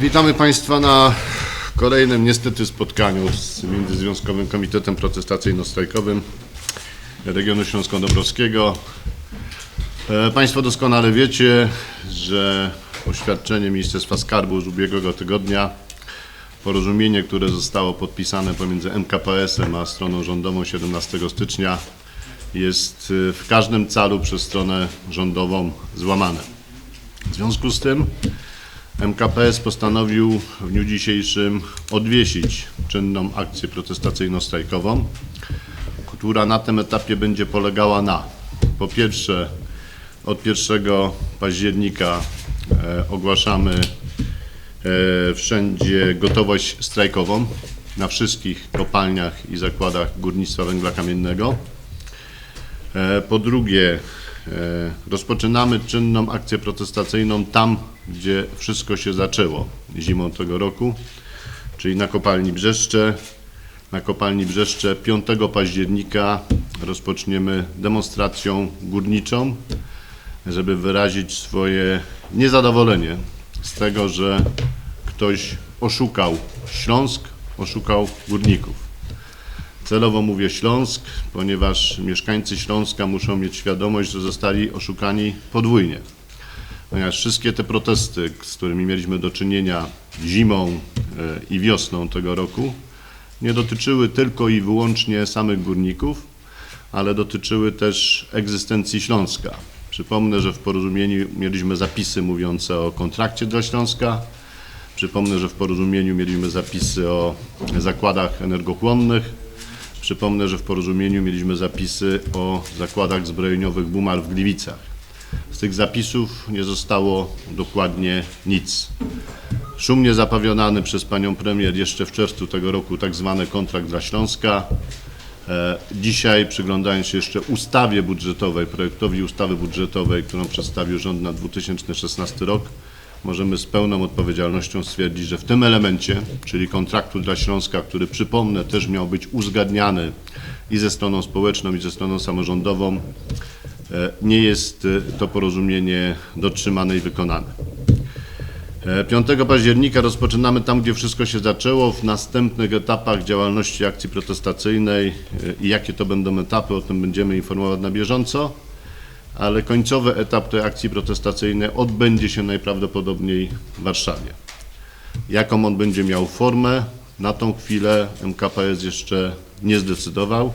Witamy Państwa na kolejnym niestety spotkaniu z Międzyzwiązkowym Komitetem Protestacyjno-Strajkowym Regionu Śląsko-Dąbrowskiego. E, Państwo doskonale wiecie, że oświadczenie Ministerstwa Skarbu z ubiegłego tygodnia, porozumienie, które zostało podpisane pomiędzy MKPS-em a stroną rządową 17 stycznia jest e, w każdym calu przez stronę rządową złamane. W związku z tym MKPS postanowił w dniu dzisiejszym odwiesić czynną akcję protestacyjno-strajkową, która na tym etapie będzie polegała na po pierwsze od 1 października e, ogłaszamy e, wszędzie gotowość strajkową na wszystkich kopalniach i zakładach górnictwa węgla kamiennego. E, Po drugie, rozpoczynamy czynną akcję protestacyjną tam, gdzie wszystko się zaczęło zimą tego roku, czyli na kopalni Brzeszcze. Na kopalni Brzeszcze 5 października rozpoczniemy demonstracją górniczą, żeby wyrazić swoje niezadowolenie z tego, że ktoś oszukał Śląsk, oszukał górników. Celowo mówię Śląsk, ponieważ mieszkańcy Śląska muszą mieć świadomość, że zostali oszukani podwójnie. Ponieważ wszystkie te protesty, z którymi mieliśmy do czynienia zimą e, i wiosną tego roku, nie dotyczyły tylko i wyłącznie samych górników, ale dotyczyły też egzystencji Śląska. Przypomnę, że w porozumieniu mieliśmy zapisy mówiące o kontrakcie dla Śląska. Przypomnę, że w porozumieniu mieliśmy zapisy o zakładach energochłonnych. Przypomnę, że w porozumieniu mieliśmy zapisy o zakładach zbrojeniowych Bumar w Gliwicach. Z tych zapisów nie zostało dokładnie nic. Szumnie zapawionany przez panią premier jeszcze w czerwcu tego roku tak zwany kontrakt dla Śląska. E, Dzisiaj przyglądając się jeszcze ustawie budżetowej, projektowi ustawy budżetowej, którą przedstawił rząd na 2016 rok, możemy z pełną odpowiedzialnością stwierdzić, że w tym elemencie, czyli kontraktu dla Śląska, który przypomnę też miał być uzgadniany i ze stroną społeczną, i ze stroną samorządową, nie jest e, to porozumienie dotrzymane i wykonane. E, 5 października rozpoczynamy tam, gdzie wszystko się zaczęło. W następnych etapach działalności akcji protestacyjnej e, i jakie to będą etapy, o tym będziemy informować na bieżąco. Ale końcowy etap tej akcji protestacyjnej odbędzie się najprawdopodobniej w Warszawie. Jaką on będzie miał formę, na tą chwilę MKPS jeszcze nie zdecydował.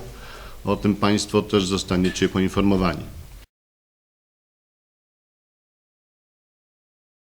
O tym Państwo też zostaniecie poinformowani.